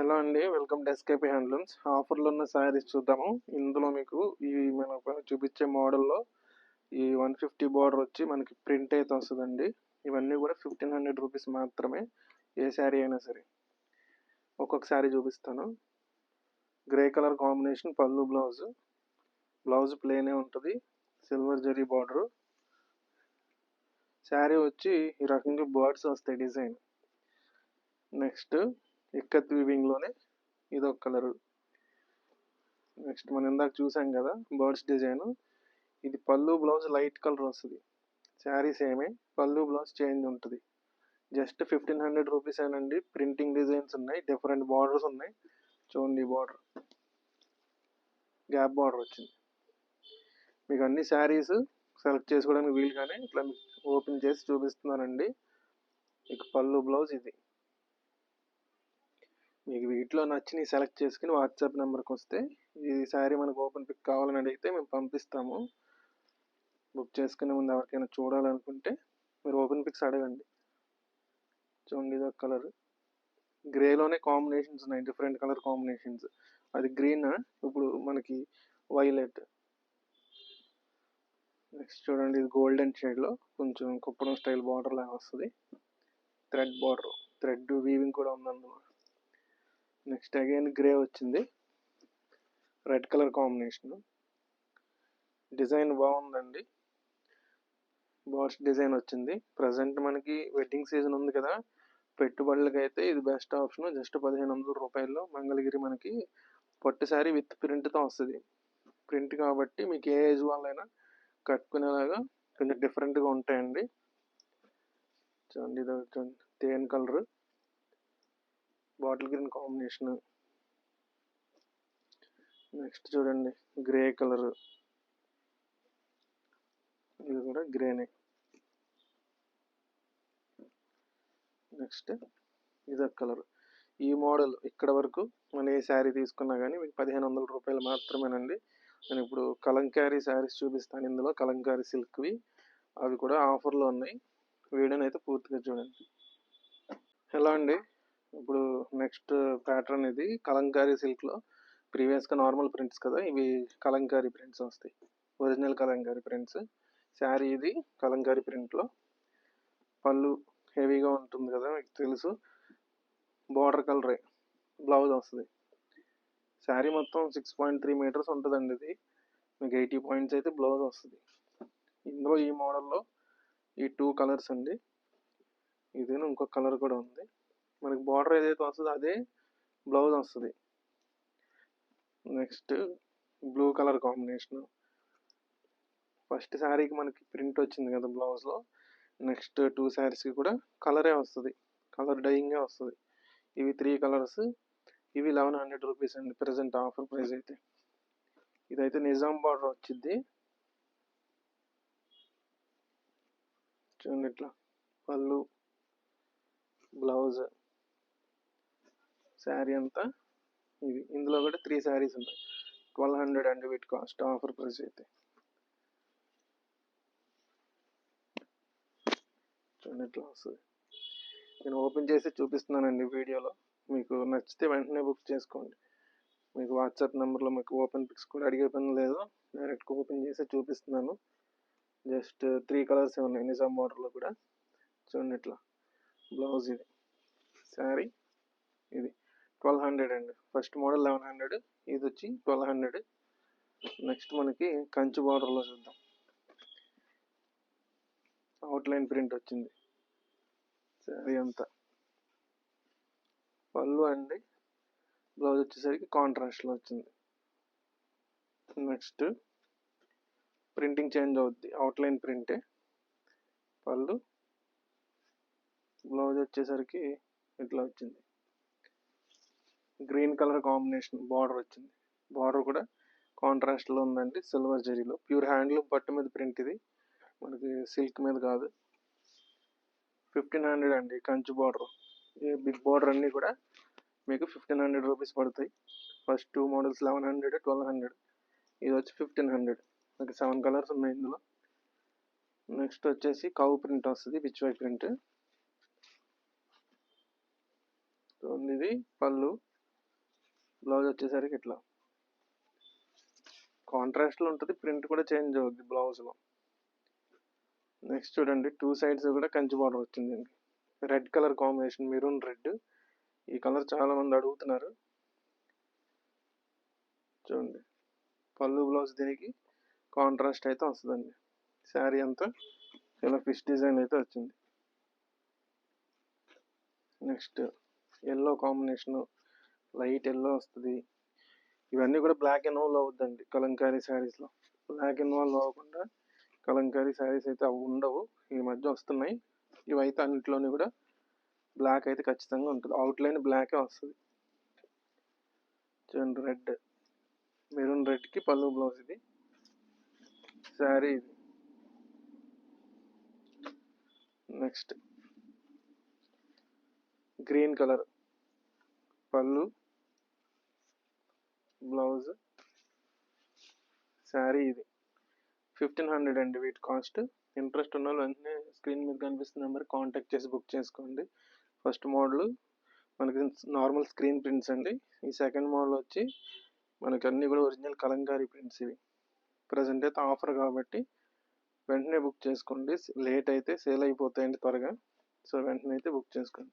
Hello అండి? Welcome to SKP handlooms ఆఫర్లో ఉన్న శారీస్ చూద్దాము. ఇందులో మీకు ఈ మన చూపించే మోడల్లో ఈ వన్ ఫిఫ్టీ బార్డర్ వచ్చి మనకి ప్రింట్ అయితే వస్తుందండి. ఇవన్నీ కూడా ఫిఫ్టీన్ హండ్రెడ్ రూపీస్ మాత్రమే ఏ శారీ అయినా సరే. ఒక్కొక్క శారీ చూపిస్తాను. గ్రే కలర్ కాంబినేషన్ పళ్ళు బ్లౌజ్ బ్లౌజ్ ప్లేనే ఉంటుంది. సిల్వర్ జరీ బార్డరు శారీ వచ్చి ఈ రకంగా బర్డ్స్ వస్తాయి డిజైన్. నెక్స్ట్ ఎక్కత్ వీవింగ్లోనే ఇదొక కలర్. నెక్స్ట్ మనం ఇందాక చూసాం కదా బర్డ్స్ డిజైన్. ఇది పళ్ళు బ్లౌజ్ లైట్ కలర్ వస్తుంది. శారీ సేమే పళ్ళు బ్లౌజ్ చేంజ్ ఉంటుంది. జస్ట్ ఫిఫ్టీన్ హండ్రెడ్ రూపీస్ అండి ప్రింటింగ్ డిజైన్స్ ఉన్నాయి డిఫరెంట్ బార్డర్స్ ఉన్నాయి. చూడండి బార్డర్. గ్యాప్ బార్డర్ వచ్చింది. మీకు అన్ని శారీస్ సెలెక్ట్ చేసుకోవడానికి వీలుగానే ఇట్లా ఓపెన్ చేసి చూపిస్తున్నానండి. మీకు పళ్ళు బ్లౌజ్ ఇది. మీకు వీటిలో నచ్చినవి సెలెక్ట్ చేసుకుని వాట్సాప్ నెంబర్కి వస్తే ఈ శారీ మనకు ఓపెన్ పిక్ కావాలని అడిగితే మేము పంపిస్తాము. బుక్ చేసుకునే ముందు ఎవరికైనా చూడాలనుకుంటే మీరు ఓపెన్ పిక్స్ అడగండి. చూడండి ఇది ఒక కలర్. గ్రేలోనే కాంబినేషన్స్ ఉన్నాయి డిఫరెంట్ కలర్ కాంబినేషన్స్. అది గ్రీన్ ఇప్పుడు మనకి వైలెట్. నెక్స్ట్ చూడండి ఇది గోల్డెన్ షేడ్లో కొంచెం కుప్పడం స్టైల్ బార్డర్ లాగా వస్తుంది. థ్రెడ్ బార్డర్ థ్రెడ్ వీవింగ్ కూడా ఉంది అందులో నెక్స్ట్ అగైన్ గ్రే వచ్చింది. Red colour combination. డిజైన్ బాగుందండి. బాక్స్ డిజైన్ వచ్చింది. ప్రజెంట్ మనకి వెడ్డింగ్ సీజన్ ఉంది కదా. పెట్టుబడులకి అయితే ఇది బెస్ట్ ఆప్షన్. జస్ట్ పదిహేను వందల రూపాయల్లో మంగళగిరి మనకి పట్టు శారీ విత్ ప్రింట్తో వస్తుంది. ప్రింట్ కాబట్టి మీకు ఏ ఏజ్ వాళ్ళైనా కట్టుకునేలాగా కొంచెం డిఫరెంట్గా ఉంటాయండి. చూడండి ఇది చూడండి. Tan colour. Bottle green combination. Next చూడండి గ్రే కలర్. ఇది కూడా గ్రేనే. నెక్స్ట్ ఇది ఒక కలర్. ఈ మోడల్ ఇక్కడ వరకు మనం ఏ శారీ తీసుకున్నా కానీ మీకు పదిహేను వందల రూపాయలు మాత్రమేనండి. నేను ఇప్పుడు కలంకారీ శారీస్ చూపిస్తాను ఇందులో. కలంకారీ సిల్క్వి. అవి కూడా ఆఫర్లో ఉన్నాయి. వీడియోని అయితే పూర్తిగా చూడండి. ఎలా అండి? ఇప్పుడు నెక్స్ట్ ప్యాటర్న్ ఇది కలంకారీ సిల్క్లో ప్రీవియస్గా నార్మల్ ప్రింట్స్ కదా ఇవి కలంకారీ ప్రింట్స్ వస్తాయి. Original Kalamkari prints. శారీ ఇది కలంకారీ ప్రింట్లో పళ్ళు హెవీగా ఉంటుంది కదా మీకు తెలుసు. బార్డర్ కలరే బ్లౌజ్ వస్తుంది. శారీ మొత్తం సిక్స్ పాయింట్ త్రీ మీటర్స్ ఉంటుందండి ఇది. మీకు ఎయిటీ పాయింట్స్ అయితే బ్లౌజ్ వస్తుంది. ఇందులో ఈ మోడల్లో ఈ టూ కలర్స్ అండి. ఇది ఇంకో కలర్ కూడా ఉంది. మనకి బార్డర్ ఏదైతే వస్తుందో అదే బ్లౌజ్ వస్తుంది. Next blue colour combination first శారీకి మనకి ప్రింట్ వచ్చింది కదా బ్లౌజ్లో నెక్స్ట్ టూ శారీస్కి కూడా కలరే వస్తుంది. కలర్ డైయింగే వస్తుంది. ఇవి త్రీ కలర్స్ ఇవి లెవెన్ హండ్రెడ్ రూపీస్ అండి ప్రజెంట్ ఆఫర్ ప్రైస్ అయితే. ఇదైతే నిజాం బార్డర్ వచ్చింది. చూడండి ఇట్లా. పళ్ళు బ్లౌజ్ శారీ అంతా ఇది. ఇందులో కూడా త్రీ శారీస్ ఉంటాయి. ట్వెల్వ్ హండ్రెడ్ అండి వీటి కాస్ట్ ఆఫర్ ప్రైస్ అయితే. చూడండి ఇట్లా వస్తుంది. నేను ఓపెన్ చేసి చూపిస్తున్నానండి వీడియోలో. మీకు నచ్చితే వెంటనే బుక్ చేసుకోండి. మీకు వాట్సాప్ నెంబర్లో మీకు ఓపెన్ పిక్స్ కూడా అడిగే పని లేదు. డైరెక్ట్గా ఓపెన్ చేసి చూపిస్తున్నాను. జస్ట్ త్రీ కలర్స్ ఉన్నాయి. నిజాం మోడల్లో కూడా. చూడండి ఇట్లా బ్లౌజ్ ఇది. శారీ ఇది. ట్వెల్వ్ హండ్రెడ్ అండి. ఫస్ట్ మోడల్ లెవెన్ హండ్రెడ్ ఇది వచ్చి ట్వెల్వ్ హండ్రెడ్. నెక్స్ట్ మనకి కంచు బార్డర్లో చూద్దాం. అవుట్లైన్ ప్రింట్ వచ్చింది. శారీ అంతా. పళ్ళు అండి. బ్లౌజ్ వచ్చేసరికి కాంట్రాస్ట్లో వచ్చింది. నెక్స్ట్ ప్రింటింగ్ చేంజ్ అవుద్ది. అవుట్లైన్ ప్రింటే పళ్ళు. బ్లౌజ్ వచ్చేసరికి ఇట్లా వచ్చింది. గ్రీన్ కలర్ కాంబినేషన్ బార్డర్ వచ్చింది. బార్డర్ కూడా కాంట్రాస్ట్లో ఉందండి. సిల్వర్ జరీలో. ప్యూర్ హ్యాండ్లూమ్ పట్టు మీద ప్రింట్ ఇది. మనకి సిల్క్ మీద కాదు. ఫిఫ్టీన్ హండ్రెడ్ అండి కంచు బార్డర్. బిగ్ బార్డర్ అన్నీ కూడా మీకు ఫిఫ్టీన్ హండ్రెడ్ రూపీస్ పడతాయి. First two models eleven hundred twelve hundred ఇది వచ్చి ఫిఫ్టీన్ హండ్రెడ్ మనకి సెవెన్ కలర్స్ ఉన్నాయి ఇందులో. నెక్స్ట్ వచ్చేసి కౌ ప్రింట్ వస్తుంది పిచ్వై ప్రింట్ ఇది పళ్ళు. బ్లౌజ్ వచ్చేసరికి ఇట్లా. కాంట్రాస్ట్లో ఉంటుంది ప్రింట్ కూడా చేంజ్ అవుద్ది బ్లౌజ్లో. నెక్స్ట్ చూడండి టూ సైడ్స్ కూడా కంచి బార్డర్ వచ్చింది red colour combination maroon red. ఈ కలర్ చాలా మంది అడుగుతున్నారు. చూడండి పళ్ళు బ్లౌజ్ దీనికి కాంట్రాస్ట్ అయితే వస్తుందండి. శారీ అంతా ఇలా ఫిష్ డిజైన్ అయితే వచ్చింది. Next yellow combination light yellow వస్తుంది. ఇవన్నీ కూడా బ్లాక్ అండ్ వాల్ అవుద్దండి కలంకారీ శారీస్లో బ్లాక్ అండ్ వాల్ అవ్వకుండా కలంకారీ శారీస్ అయితే అవి ఉండవు. ఈ మధ్య వస్తున్నాయి. ఇవైతే అన్నింటిలోని కూడా బ్లాక్ అయితే ఖచ్చితంగా ఉంటుంది. అవుట్లైన్ బ్లాకే వస్తుంది. చూడండి రెడ్ మెరూన్ రెడ్కి పళ్ళు బ్లౌజ్ ఇది. శారీ ఇది. నెక్స్ట్ గ్రీన్ కలర్ పళ్ళు. బ్లౌజ్. శారీ ఇది. ఫిఫ్టీన్ హండ్రెడ్ అండి వీటి కాస్ట్. ఇంట్రెస్ట్ ఉన్న వాళ్ళు వెంటనే స్క్రీన్ మీద కనిపిస్తున్న నెంబర్ కాంటాక్ట్ చేసి బుక్ చేసుకోండి. ఫస్ట్ మోడల్ మనకి నార్మల్ స్క్రీన్ ప్రింట్స్ అండి. ఈ సెకండ్ మోడల్ వచ్చి మనకి అన్నీ కూడా ఒరిజినల్ కలంకారీ ప్రింట్స్ ఇవి. ప్రజెంట్ అయితే ఆఫర్ కాబట్టి వెంటనే బుక్ చేసుకోండి. లేట్ అయితే సేల్ అయిపోతాయండి త్వరగా. సో వెంటనే అయితే బుక్ చేసుకోండి.